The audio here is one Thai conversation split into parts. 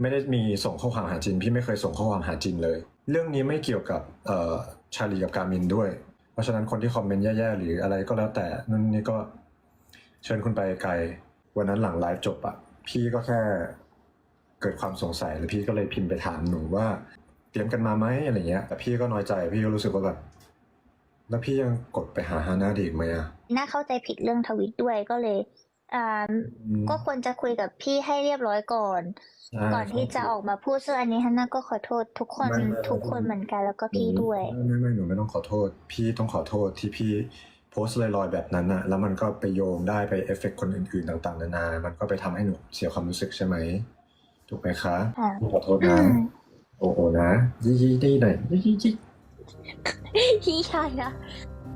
ไม่ได้มีส่งข้อความหาจิน พี่ไม่เคยส่งข้อความหาจินเลย เรื่องนี้ไม่เกี่ยวกับเอชาลีกับการมินด้วย เพราะฉะนั้นคนที่คอมเมนต์แย่ๆหรืออะไรก็แล้วแต่นั่นนี่ก็เชิญคุณไปไกล วันนั้นหลังไลฟ์จบอะพี่ก็แค่เกิดความสงสัยแล้วพี่ก็เลยพิมพ์ไปถามหนูว่าเตรียมกันมาไหมอะไรเงี้ย แต่พี่ก็น้อยใจพี่ก็รู้สึกว่าแบบแล้วพี่ยังกดไปหาฮาน่าดีอีกไหมอะน่าเข้าใจผิดเรื่องทวิตด้วยก็เลย อ่าอืมก็ควรจะคุยกับพี่ให้เรียบร้อยก่อนใช่ก่อนที่จะออกมาพูดซึ่งอันนี้ฮันน่าก็ขอโทษทุกคนไม่ไม่ทุกคนเหมือนกันแล้วก็พี่ด้วยไม่ไม่ไม่หนูไม่ต้องขอโทษ พี่ต้องขอโทษที่พี่โพสต์ลอยๆแบบนั้นอะแล้วมันก็ไปโยงได้ไปเอฟเฟกต์คนอื่นๆต่างๆนานา มันก็ไปทำให้หนูเสียความรู้สึกใช่ไหมถูกไหมคะค่ะขอโทษอืนะมโอ้โหนะยี่ยี่ดีหน่อยยี่ยี่ยี่พี่ชายนะ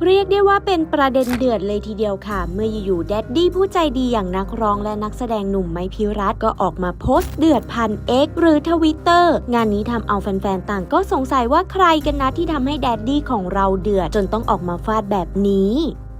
เรียกได้ว่าเป็นประเด็นเดือดเลยทีเดียวค่ะ เมื่ออยู่ๆแดดดี้ผู้ใจดีอย่างนักร้องและนักแสดงหนุ่มไมพิรัตก็ออกมาโพสต์เดือดพันเอกหรือทวิตเตอร์งานนี้ทำเอาแฟนๆ ต่างก็สงสัยว่าใครกันนะที่ทำให้แดดดี้ของเราเดือดจนต้องออกมาฟาดแบบนี้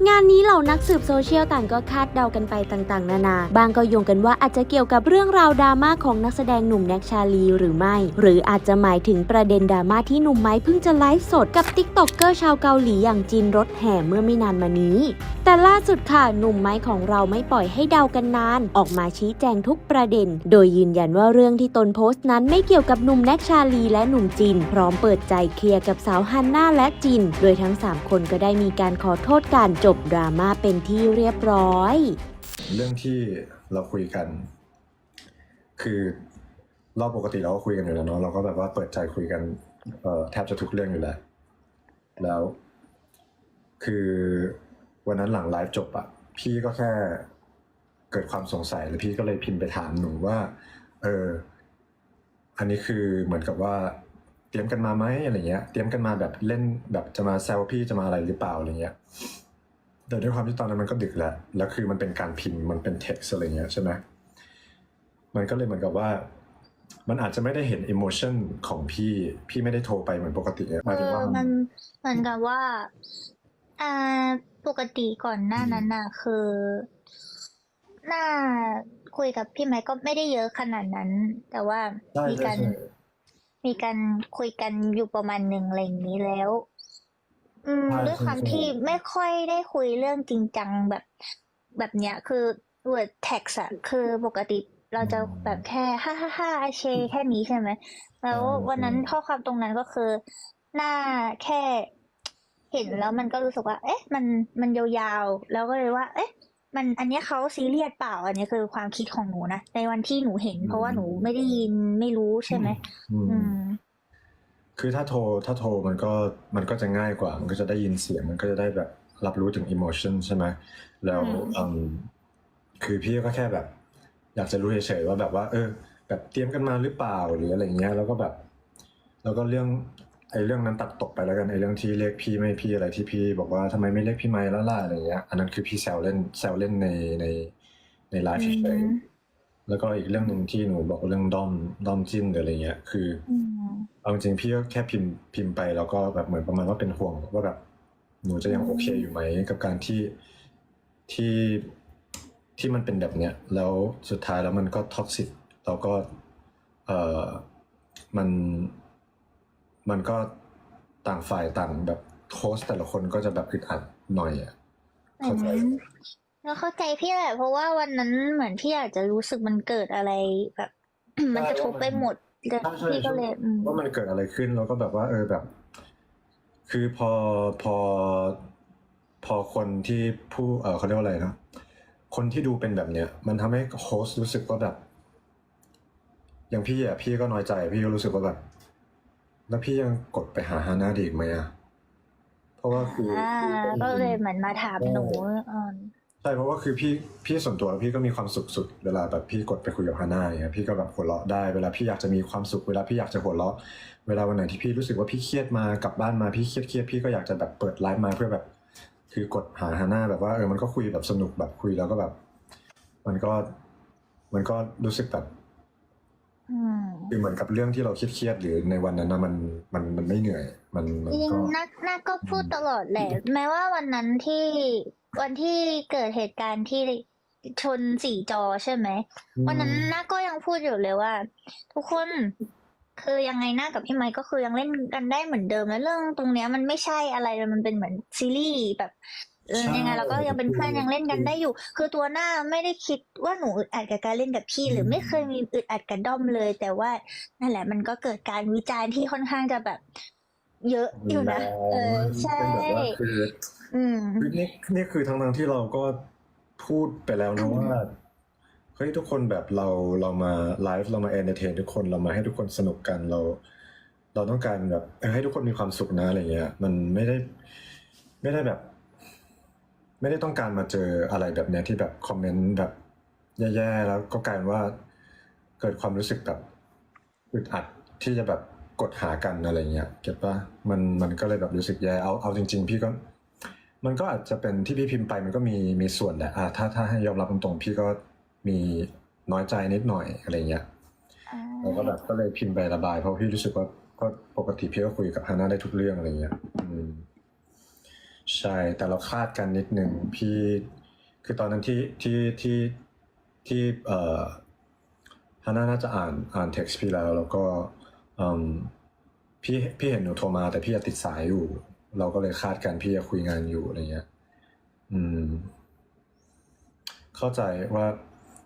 งานนี้เหล่านักสืบโซเชียลต่างก็คาดเดากันไปต่างๆ นานา บางก็โยงกันว่าอาจจะเกี่ยวกับเรื่องราวดราม่าของนักแสดงหนุ่มแน็กชาลีหรือไม่ หรืออาจจะหมายถึงประเด็นดราม่าที่หนุ่มไม้เพิ่งจะไลฟ์สดกับติ๊กต็อกเกอร์ชาวเกาหลีอย่างจินรถแห่เมื่อไม่นานมานี้ แต่ล่าสุดค่ะหนุ่มไม้ของเราไม่ปล่อยให้เดากันนาน ออกมาชี้แจงทุกประเด็น โดยยืนยันว่าเรื่องที่ตนโพสต์นั้นไม่เกี่ยวกับหนุ่มแน็กชาลีและหนุ่มจิน พร้อมเปิดใจเคลียร์กับสาวฮันน่าและจิน โดยทั้ง 3 คนก็ได้มีการขอโทษกันจบบดราม่าเป็นที่เรียบร้อย เรื่องที่เราคุยกัน คือเราปกติเราก็คุยกันอยู่แล้วเนาะเราก็แบบว่าเปิดใจคุยกันเอ่อแทบจะทุกเรื่องอยู่แล้ว แล้ว คือวันนั้นหลังไลฟ์จบอะพี่ก็แค่เกิดความสงสัยแล้วพี่ก็เลยพิมพ์ไปถามหนูว่า เออ อันนี้คือเหมือนกับว่า เตรียมกันมาไหมอะไรเงี้ย เตรียมกันมาแบบเล่นแบบจะมาแซวพี่จะมาอะไรหรือเปล่าอะไรเงี้ย แต่ด้วยความที่ตอนนั้นมันก็ดึกแล้ว แล้วคือมันเป็นการพิมพ์มันเป็นเท็กซ์อะไรเงี้ยใช่ไหมมันก็เลยเหมือนกับว่า มันอาจจะไม่ได้เห็นอิโมชันของพี่พี่ไม่ได้โทรไปเหมือนปกติอะหเอมายถึงอว่ามันเหมือนกับว่าอ่าปกติก่อนหน้านั้นน่ะ คือหน้าคุยกับพี่ไมค์ก็ไม่ได้เยอะขนาดนั้น แต่ว่าใช่มีใช่การใช่มีการคุยกันอยู่ประมาณหนึ่งอะไรอย่างนี้แล้ว อืมใช่ด้วยความใช่ ที่ไม่ค่อยได้คุยเรื่องจริงจังแบบ แบบเนี้ยคือ word text อะคือปกติเราจะแบบแค่ฮ่าฮ่าฮ่าอาเชแค่นี้ใช่ไหม แล้ววันนั้นข้อความตรงนั้นก็คือ หน้าแค่เห็นแล้วมันก็รู้สึกว่า เอ๊ะ มันมันยาวๆ แล้วก็เลยว่า เอ๊ะ มันอันเนี้ยเขาซีเรียสเปล่า อันนี้คือความคิดของหนูนะในวันที่หนูเห็น เพราะว่าหนูไม่ได้ยินไม่รู้ใช่ไหมอืม อืม คือถ้าโทรถ้าโทรมันก็มันก็จะง่ายกว่า มันก็จะได้ยินเสียงมันก็จะได้แบบรับรู้ถึงอิโมชันใช่ไหมแล้วอืมอืมคือพี่ก็แค่แบบ อยากจะรู้เฉยๆว่าแบบว่า เออ แบบเตรียมกันมาหรือเปล่าหรืออะไรเงี้ย แล้วก็แบบ แล้วก็เรื่องไอ้เรื่องนั้นตัดตกไปแล้วกันไอ้เรื่องที่เรียกพี่ไม่พี่อะไรที่พี่ บอกว่าทำไมไม่เรียกพี่ไม้แล้วล่ะอะไรเงี้ยอันนั้นคือพี่แซวเล่นแซวเล่นในในในไลฟ์เฉยอืมๆ แล้วก็อีกเรื่องหนึ่งที่หนูบอกเรื่องด้อมด้อมจิ้นหรืออะไรเงี้ย คืออืมเอาจริงๆพี่ก็แค่พิมพ์พิมพ์ไปแล้วก็แบบเหมือนประมาณว่าเป็นห่วงว่าแบบหนูจะยังอืมโอเคอยู่ไหมกับการที่ที่ที่มันเป็นแบบเนี้ยแล้วสุดท้ายแล้วมันก็ท็อกซิกแล้วก็เออมันมันก็ต่างฝ่ายต่างแบบโค้ชแต่ละคนก็จะแบบอึดอัดหน่อยอะเหมืเข้าอนใจ แล้วเข้าใจพี่แหละ เพราะว่าวันนั้นเหมือนพี่อาจจะรู้สึกมันเกิดอะไรแบบ มันกระทบไปหมดแล้วใช่ใช่พี่ก็เลยอืมว่ามันเกิดอะไรขึ้นแล้วก็แบบว่า เออแบบ คือพอพอพอคนที่ผู้เออเขาเรียกว่าอะไรนะคนที่ดูเป็นแบบเนี้ย มันทำให้โฮสต์รู้สึกว่าแบบ อย่างพี่อะพี่ก็น้อยใจ พี่ก็รู้สึกว่าแบบแล้วพี่ยังกดไปหาฮาน่าดีอีกไหมอะเพราะว่าคืออ่าก็เลยเหมือนมาถามหนูอ่า ใช่เพราะว่าคือพี่พี่ส่วนตัวพี่ก็มีความสุขสุดเวลาแบบพี่กดไปคุยกับฮาน่าเงี้ยพี่ก็แบบหัวเราะได้เวลาพี่อยากจะมีความสุขเวลาพี่อยากจะหัวเราะเวลาวันไหนที่พี่รู้สึกว่าพี่เครียดมากลับบ้านมาพี่เครียดเครียดพี่ก็อยากจะแบบเปิดไลฟ์มาเพื่อแบบ คือกดหาฮาน่าแบบว่าเออมันก็คุยแบบสนุกแบบคุยแล้วก็แบบ มันก็มันก็รู้สึกแบบคือเหมือนกับเรื่องที่เราเครียดๆหรือในวันนั้นนะมันมันมันไม่เหนื่อย มันมันจริงก็นักนักก็พูดตลอดแหละแม้ว่าวันนั้นที่ วันที่เกิดเหตุการณ์ที่ชนสี่จอใช่ไหม วันนั้นน้าก็ยังพูดอยู่เลยว่า ทุกคนคือยังไงหน้ากับพี่ไมค์ก็คือยังเล่นกันได้เหมือนเดิมแล้วเรื่องตรงเนี้ยมันไม่ใช่อะไรเลยมันเป็นเหมือนซีรีส์แบบเออใช่ยังไงเราก็ยังเป็นเพื่อนยังเล่นกันได้อยู่ คือตัวหน้าไม่ได้คิดว่าหนูอึดอัดกับการเล่นกับพี่ หรือไม่เคยมีอึดอัดกับด้อมเลย แต่ว่านั่นแหละมันก็เกิดการวิจารณ์ที่ค่อนข้างจะแบบ เยอะอยู่นะเออใช่เป็นแบบว่าคืออืมคือนี่นี่คือทั้งทั้งๆที่เราก็พูดไปแล้วนะว่าเฮ้ยทุกคนแบบเราเรามาไลฟ์เรามาเอนเตอร์เทนทุกคนเรามาให้ทุกคนสนุกกันเรา เราต้องการแบบเออให้ทุกคนมีความสุขนะอะไรเงี้ย มันไม่ได้ไม่ได้แบบ ไม่ได้ต้องการมาเจออะไรแบบเนี้ยที่แบบคอมเมนต์แบบแย่ๆแล้วก็กลายเป็นว่าเกิดความรู้สึกแบบอึดอัดที่จะแบบ กดหากันอะไรเงี้ยเก็ตปะมันมันก็เลยแบบรู้สึกแย่เอาเอาจริง ๆ พี่ก็ มันก็อาจจะเป็นที่พี่พิมพ์ไปมันก็มีมีส่วนแหละอะถ้าถ้าให้ยอมรับตรงๆพี่ก็มีน้อยใจนิดหน่อยอะไรเงี้ยเราก็แบบก็เลยพิมพ์ไประบาย เพราะพี่รู้สึกว่าก็ปกติพี่ก็คุยกับฮาน่าได้ทุกเรื่องอะไรเงี้ยอืมใช่แต่เราคาดกันนิดนึงพี่คือตอนนั้นที่ที่ที่ที่เอ่อฮาน่าน่าจะอ่านอ่านเท็กซ์พี่แล้ว แล้วก็อืม พี่พี่เห็นหนูโทรมา แต่พี่ยังติดสายอยู่ เราก็เลยคาดกันพี่จะคุยงานอยู่อะไรเงี้ย อืม เข้าใจว่า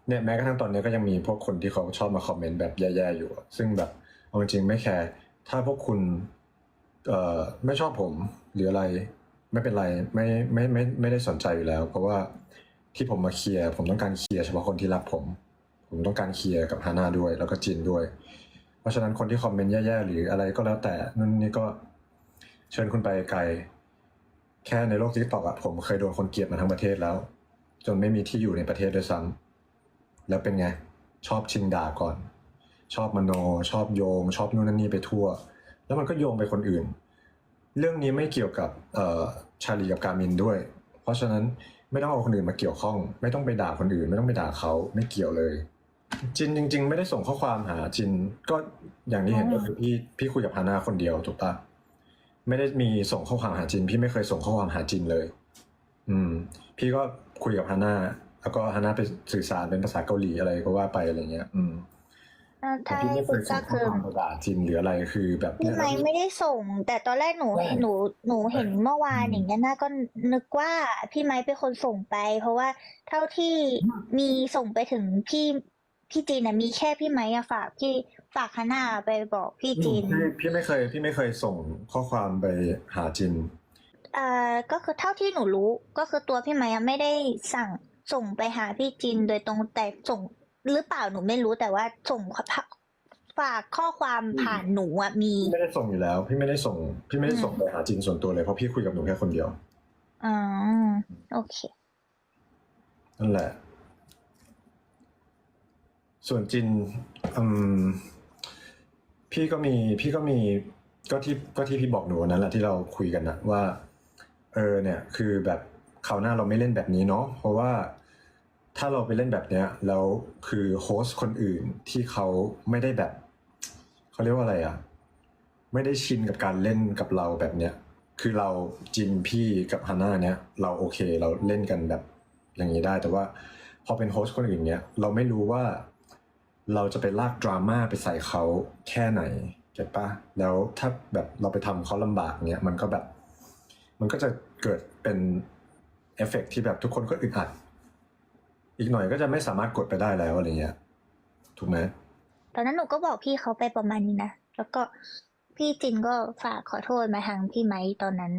เนี่ยแม้กระทั่งตอนนี้ก็ยังมีพวกคนที่เขาชอบมาคอมเมนต์แบบแย่ๆอยู่ ซึ่งแบบเอาจริงไม่แคร์ถ้าพวกคุณ เอ่อไม่ชอบผมหรืออะไร ไม่เป็นไรไม่ไม่ไม่ไม่ได้สนใจอยู่แล้ว เพราะว่าที่ผมมาเคลียร์ผมต้องการเคลียร์เฉพาะคนที่รักผม ผมต้องการเคลียร์กับฮาน่าด้วย แล้วก็จินด้วย เพราะฉะนั้นคนที่คอมเมนต์แย่ๆหรืออะไรก็แล้วแต่นั่นนี่ก็เชิญคุณไปไกล แค่ในโลกทิกตอกอะผมเคยโดนคนเกลียดมาทั้งประเทศแล้ว จนไม่มีที่อยู่ในประเทศด้วยซ้ำแล้วเป็นไง ชอบชิงด่าก่อน ชอบมโน ชอบโยง ชอบนู่นนั่นนี่ไปทั่ว แล้วมันก็โยงไปคนอื่น เรื่องนี้ไม่เกี่ยวกับชาลีกับการมินด้วย เพราะฉะนั้นไม่ต้องเอาคนอื่นมาเกี่ยวข้อง ไม่ต้องไปด่าคนอื่น ไม่ต้องไปด่าเขาไม่เกี่ยวเลย จินจริง ๆ ไม่ได้ส่งข้อความหาจินก็อย่างที่เห็นก็คือพี่พี่คุยกับฮาน่าคนเดียวถูกปะไม่ได้มีส่งข้อความหาจิน พี่ไม่เคยส่งข้อความหาจินเลย อืม พี่ก็คุยกับฮาน่าแล้วก็ฮาน่าไปสื่อสารเป็นภาษาเกาหลีอะไรก็ว่าไปอะไรเงี้ย อืมถ้าแต่ถ้าพี่ให้ไม่เคพูดยส่ก็งข้อคือความไปด่าจินหรืออะไรคือแบบพี่เนี่ยไมค์ไม่ได้ส่ง แต่ตอนแรกหนูใช่หนูหนูเห็นเมื่อวานอืมอย่างเงี้ยน่าก็นึกว่าพี่ไมค์เป็นคนส่งไป เพราะว่าเท่าที่มีส่งไปถึงพี่ พี่จีนน่ะมีแค่พี่ไมค์อะฝากพี่ฝากฮาน่าไปบอกพี่จีนพี่พี่ไม่เคยพี่ไม่เคยส่งข้อความไปหาจิน เอ่อก็คือเท่าที่หนูรู้ก็คือตัวพี่ไมค์อะไม่ได้สั่งส่งไปหาพี่จีนโดยตรงแต่ส่งหรือเปล่าหนูไม่รู้แต่ว่าส่งฝากข้อความผ่านหนูอะมีพี่ไม่ได้ส่งอยู่แล้ว พี่ไม่ได้ส่ง พี่ไม่ได้ส่งไปหาจินส่วนตัวเลยเพราะพี่คุยกับหนูแค่คนเดียวอ๋อโอเคนั่นแหละ ส่วนจินอืมพี่ก็มีพี่ก็มีก็ที่ก็ที่พี่บอกหนูวันนั้นแหละที่เราคุยกันนะว่า เออเนี่ย คือแบบคราวหน้าเราไม่เล่นแบบนี้เนาะเพราะว่าถ้าเราไปเล่นแบบเนี้ยแล้วคือโฮสต์คนอื่นที่เขาไม่ได้แบบเขาเรียกว่าอะไรอะ ไม่ได้ชินกับการเล่นกับเราแบบเนี้ยคือเราจินพี่กับฮาน่าเนี้ยเราโอเคเราเล่นกันแบบอย่างนี้ได้ แต่ว่าพอเป็นโฮสต์คนอื่นเนี้ยเราไม่รู้ว่า เราจะไปลากดราม่าไปใส่เขาแค่ไหนเก็ตปะแล้วถ้าแบบเราไปทำเขาลำบากเนี้ยมันก็แบบ มันก็จะเกิดเป็นเอฟเฟกต์ที่แบบทุกคนก็อึดอัด อีกหน่อยก็จะไม่สามารถกดไปได้แล้วอะไรเงี้ย ถูกไหมตอนนั้นหนูก็บอกพี่เขาไปประมาณนี้นะ แล้วก็พี่จินก็ฝากขอโทษมาทางพี่ไม้ตอนนั้น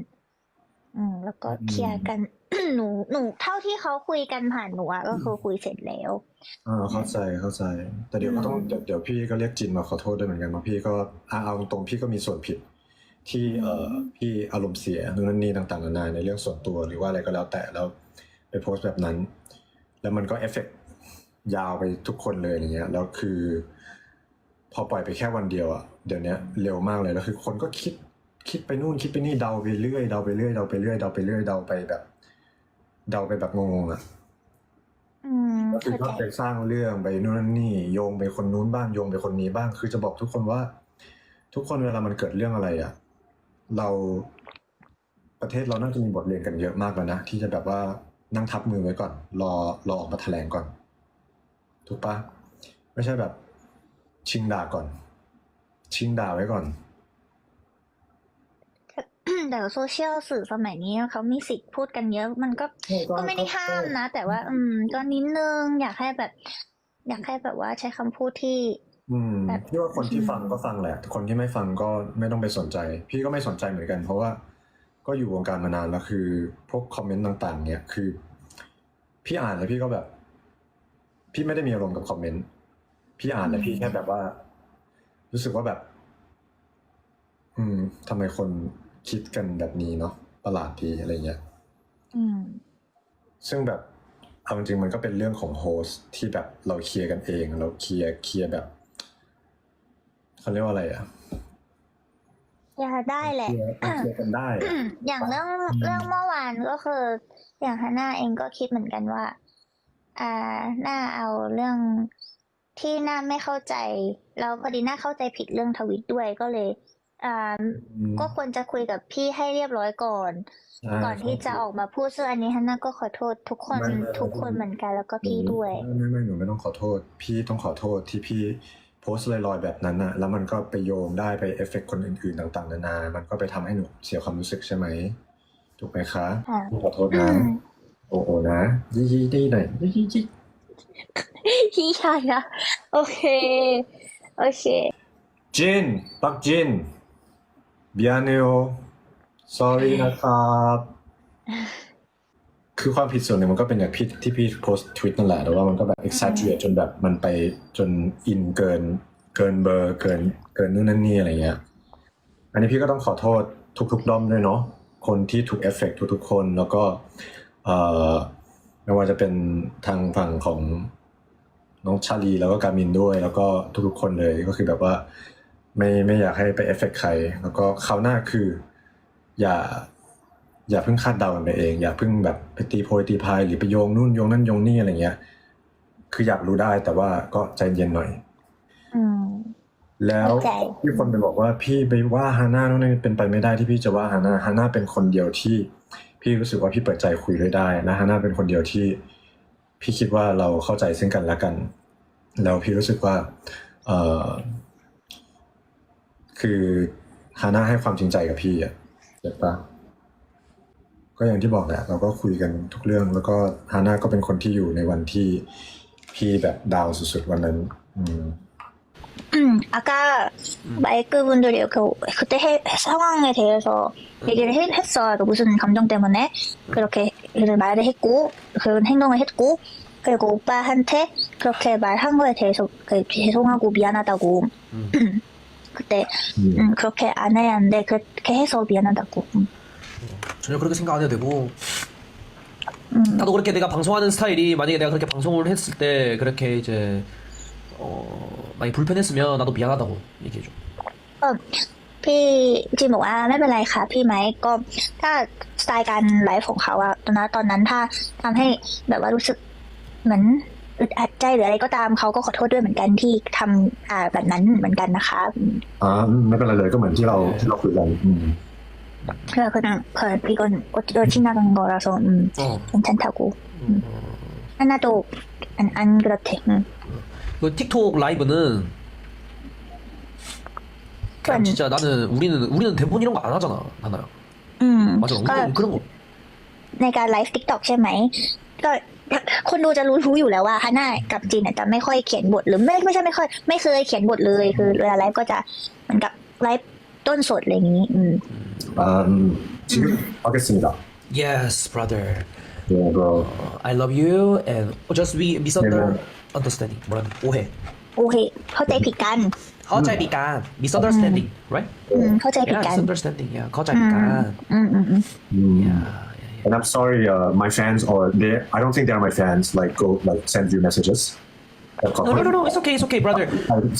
อืม แล้วก็เคลียร์กัน หนูหนูเท่าที่เขาคุยกันผ่านหนูอะก็คือคุยเสร็จแล้ว อ่าเข้าใจเข้าใจ แต่เดี๋ยวก็ต้องเดี๋ยวเดี๋ยวพี่ก็เรียกจินมาขอโทษด้วยเหมือนกันเพราะพี่ก็อ่าเอาตรงๆพี่ก็มีส่วนผิด ที่เอ่อพี่อารมณ์เสียนู่นนนนี่ต่างๆนานาในเรื่องส่วนตัวหรือว่าอะไรก็แล้วแต่แล้วไปโพสต์แบบนั้น แล้วมันก็เอฟเฟกต์ยาวไปทุกคนเลยอย่างเงี้ยแล้วคือ พอปล่อยไปแค่วันเดียวอะเดี๋ยวเนี้ยเร็วมากเลยแล้วคือคนก็คิดคิดไปนู่นคิดไปนี่เดาไปเรื่อยเดาไปเรื่อยเดาไปเรื่อยเดาไปเรื่อยเดาไปแบบ เดาไปแบบงงๆอะอืมก็คือเข้าก็ใจไปสร้างเรื่องไปนู่นนั่นนี่โยงไปคนนู้นบ้างโยงไปคนนี้บ้าง คือจะบอกทุกคนว่า ทุกคนเวลามันเกิดเรื่องอะไรอะ เราประเทศเราน่าจะมีบทเรียนกันเยอะมากแล้วนะที่จะแบบว่านั่งทับมือไว้ก่อน รอรอออกมาแถลงก่อน ถูกปะไม่ใช่แบบ ชิงด่าก่อน ชิงด่าไว้ก่อน แต่โซเชียลสื่อสมัยนี้เขามีสิทธิ์พูดกันเยอะมันก็ก็ไม่ได้ห้ามนะ แต่ว่า อืม ก็นิดนึงอยากให้แบบ อยากให้แบบว่าใช้คำพูดที่ อืมแบบพี่ว่าคนที่ฟังก็ฟังแหละคนที่ไม่ฟังก็ไม่ต้องไปสนใจ พี่ก็ไม่สนใจเหมือนกัน เพราะว่า ก็อยู่วงการมานานแล้วคือ พวกคอมเมนต์ต่าง ๆ เนี่ยคือ พี่อ่านแล้วพี่ก็แบบ พี่ไม่ได้มีอารมณ์กับคอมเมนต์พี่อ่านแล้วพี่แค่แบบว่า รู้สึกว่าแบบ อืมทำไมคน คิดกันแบบนี้เนาะประหลาดดีอะไรเงี้ยอืมซึ่งแบบเอาจริงๆมันก็เป็นเรื่องของโฮสต์ที่แบบเราเคลียร์กันเอง เราเคลียร์เคลียร์แบบเขาเรียกว่าอะไรอะอยากได้แหละเคลียร์เคลียร์กันได้อะอย่างเรื่องเรื่องเมื่อวานก็คือ อย่างฮาน่าเองก็คิดเหมือนกันว่า อ่าน่าเอาเรื่องที่น่าไม่เข้าใจแล้วพอดีน่าเข้าใจผิดเรื่องทวิตด้วยก็เลย อ่าอืมก็ควรจะคุยกับพี่ให้เรียบร้อยก่อนใช่ก่อนที่จะออกมาพูดซึ่งอันนี้ฮันน่าก็ขอโทษทุกคนไม่ไม่ทุกคนเหมือนกันแล้วก็พี่ด้วยไม่ไม่ไม่หนูไม่ต้องขอโทษ พี่ต้องขอโทษที่พี่โพสต์ลอยๆแบบนั้นน่ะแล้วมันก็ไปโยงได้ไปเอฟเฟกต์คนอื่นๆต่างๆ นานา มันก็ไปทำให้หนูเสียความรู้สึกใช่ไหมถูกไหมคะค่ะขอโทษนะโอ้โหนะยี่ยี่ดีหน่อยยี่ยี่ยี่พี่ชายนะโอเค โอเค จินปักจิน เบียเนโอ sorry นะครับ คือความผิดส่วนหนึ่งมันก็เป็นอย่างพี่ที่พี่โพสต์ทวิตนั่นแหละแต่ว่ามันก็แบบ exaggerate จนแบบมันไปจนอินเกิน เกินเบอร์เกิน เกินนู่นนั่นนี่อะไรเงี้ย อันนี้พี่ก็ต้องขอโทษทุกๆด้อมด้วยเนาะ คนที่ถูกเอฟเฟกทุกๆคนแล้วก็เอ่อไม่ว่าจะเป็นทางฝั่งของน้องชาลีแล้วก็การมินด้วย แล้วก็ทุกๆคนเลยก็คือแบบว่า ไม่ไม่อยากให้ไปเอฟเฟกใคร แล้วก็คราวหน้าคือ อย่า อย่าเพิ่งคาดเดากันไปเอง อย่าเพิ่งแบบไปตีโพยตีพายหรือไปโยงนู่นโยงนั่นโยงนี่อะไรเงี้ย คืออยากรู้ได้แต่ว่าก็ใจเย็นหน่อยอืมแล้วเข้าใจที่คนไปบอกว่าพี่ไปว่าฮาน่านู่นนี่เป็นไปไม่ได้ที่พี่จะว่าฮาน่าฮาน่าเป็นคนเดียวที่ พี่รู้สึกว่าพี่เปิดใจคุยด้วยได้และฮาน่าเป็นคนเดียวที่ พี่คิดว่าเราเข้าใจซึ่งกันและกัน แล้วพี่รู้สึกว่า เออ คือฮาน่าให้ความจริงใจกับพี่อ่ะเจ็บปะก็อย่างที่บอกแหละเราก็คุยกันทุกเรื่อง แล้วก็ฮาน่าก็เป็นคนที่อยู่ในวันที่พี่แบบดาวน์สุดๆวันนั้น อืม 음, 아까 마이크분들이 이렇게 그때 해- 상황에 대해서 얘기를 해- 했어. 그 무슨 감정 때문에 그렇게 그런 말을 했고 그런 행동을 했고 그리고 오빠한테 그렇게 말한 거에 대해서 그 죄송하고 미안하다고 음. 그때 음. 음, 그렇게 안 해야 하는데 그렇게 해서 미안하다고. 음. 전혀 그렇게 생각 안 해도 되고 음. 나도 그렇게 내가 방송하는 스타일이 만약에 내가 그렇게 방송을 했을 때 그렇게 이제 어 많이 불편했으면 나도 미안하다고 얘기해줘 พี่จีนบอกว่าไม่เป็นไรค่ะ พี่ไมค์ก็ถ้าสไตล์การไลฟ์ของเขาอะตอนนั้นตอนนั้นถ้าทำให้แบบว่ารู้สึกเหมือน อึดอัดใจหรืออะไรก็ตามเขาก็ขอโทษด้วยเหมือนกันที่ทำอ่าแบบนั้นเหมือนกันนะคะอืม อ่าไม่เป็นไรเลยก็เหมือนที่เราที่เราคุยกันอืม 그 그냥 그 이건 어찌 지나간 거라서 음, 어. 괜찮다고 음, 어. 하나도 안, 안 그렇대. 음. 그 틱톡 라이브는 그냥 음. 진짜 나는 우리는 우리는 대본 이런 거 안 하잖아 하나야 อืม 맞아 ก็ 그런, 그런 거 ในการไลฟ์ทิกตอกใช่ไหม ก็ คนดูจะรู้รู้อยู่แล้วว่าฮาน่ากับจีนเนี่ยจะไม่ค่อยเขียนบทหรือไม่ไม่ใช่ไม่ค่อย ไม่เคยเขียนบทเลย คือเวลาไลฟ์ก็จะเหมือนกับไลฟ์ต้นสดอะไรอย่างนี้ อืม อ่าอืม지금하겠습니다 Yes brother yeah bro 어, I love you and just we misunderstanding 뭐라는 오해 โอเค เข้าใจผิดกัน 허자비간 misunderstanding right อืม เข้าใจผิด yeah กัน misunderstanding yeah 허자비간 อืมอืมอืม Mm. yeah, yeah, and I'm sorry uh, my fans or they I don't think they are my fans like go like send you messages แต่ขอ yeah. No, no, no, no. It's okay, it's okay, brother.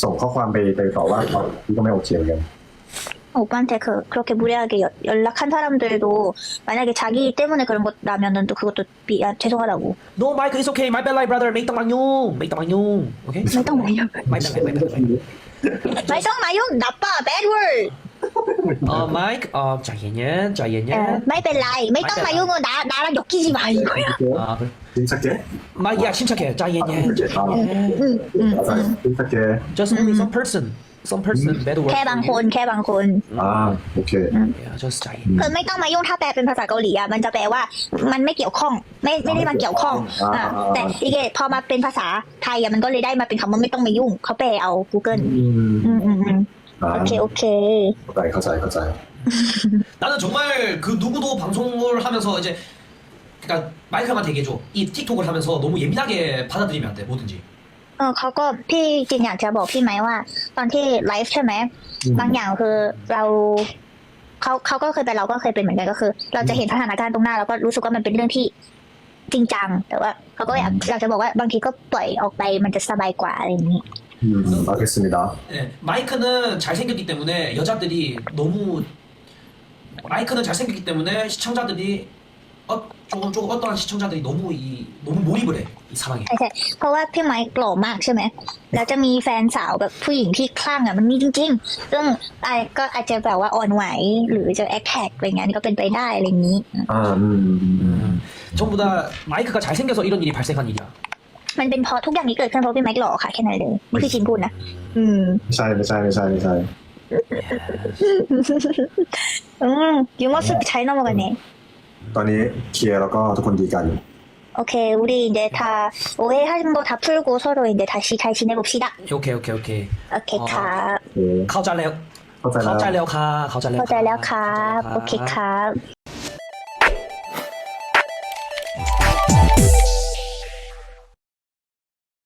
ส่งข้อความไปไปต่อว่าเขาพี่ก็ไม่โอเคเหมือนกัน 오빠한테 그, 그렇게 무례하게 여- 연락한 사람들도 만약에 자기 때문에 그런 거라면은 또 그것도 미안, 죄송하다고. No, Mike, it's okay. My bad, like, brother. Make the 망용. Make the 망용. Okay? 말썽 마요. My bad, my bad, my bad. 말썽 마요. 나빠. bad word. 어 마이크 어 자예년 เออ 자예년 ไม่เป็นไร ไม่ต้องมายุ่งกับดาดาแล้วยกกี้สิบาย 아 그래 침착해? 마이야 침착해 자예년 아, อืมอืมอืม 맞아. 침착해. just only some person some person bad word แค่บางคนแค่บางคน 아, 오케이. yeah just 자예 คือไม่ต้องมายุ่งถ้าแปลเป็นภาษาเกาหลีอ่ะมันจะแปลว่ามันไม่เกี่ยวข้อง ไม่ไม่ได้มาเกี่ยวข้องอ่ะแต่อีเกพอมาเป็นภาษาไทยอ่ะมันก็เลยได้มาเป็นคำว่าไม่ต้องมายุ่งเขาแปลเอา Google 음, อืมอืมอืม ม 아, โอเคโอเค 가자이, 가자이, 가자이. 나는 정말 그 누구도 방송을 하면서 이제 그러니까 마이크만 대기해줘 이 틱톡을 하면서 너무 예민하게 받아들이면 안 돼 뭐든지 เออเขาก็พี่จินอยากจะบอกพี่ไหมว่า ตอนที่ไลฟ์ใช่ไหม อืม บางอย่างคือเราเขาเขาก็เคยเป็นเราก็เคยเป็นเหมือนกันก็คือ เราจะเห็นสถานการณ์ตรงหน้าแล้วก็รู้สึกว่ามันเป็นเรื่องที่จริงจัง แต่ว่าเขาก็อยากอยากจะบอกว่าบางทีก็ปล่อยออกไปมันจะสบายกว่าอะไรอย่างนี้ 음, 알겠습니다. 네, 마이크는 잘생겼기 때문에 여자들이 너무 마이크는 잘생겼기 때문에 시청자들이 어, 조금 조금 어떠한 시청자들이 너무 이 너무 몰입을 해 이 사랑에 ใช่ใช่เพราะว่าพี่ไมค์หล่อมากใช่ไหม แล้วจะมีแฟนสาวแบบผู้หญิงที่คลั่งอ่ะมันมีจริงๆ ซึ่งไอ้ก็อาจจะแบบว่าอ่อนไหว หรือจะแอคแท็กอะไรเงี้ยนี่ก็เป็นไปได้อะไรอย่างนี้ 아, 음, 음, 전부 다 마이크가 잘생겨서 이런 일이 발생한 일이야 มันเป็นเพราะทุกอย่างที่เกิดขึ้นเพราะพี่ไมค์หล่อค่ะแค่นั้นเลยนี่คือชินพูดนะ อืม 미사일, 미사일, 미사일, 미사일. อืมยูมอสใช้นอมกันเนี่ย ตอนนี้เคลียร์แล้วก็ทุกคนดีกัน โอเค 우리 이제 다 오해하는 거 다 풀고 서로 이제 다시 잘 지내봅시다. 오케이 오케이 오케이 โอเคครับ โอเค เข้าใจแล้ว เข้าใจแล้ว เข้าใจแล้วค่ะเข้าใจแล้ว เข้าใจแล้วครับ โอเคครับ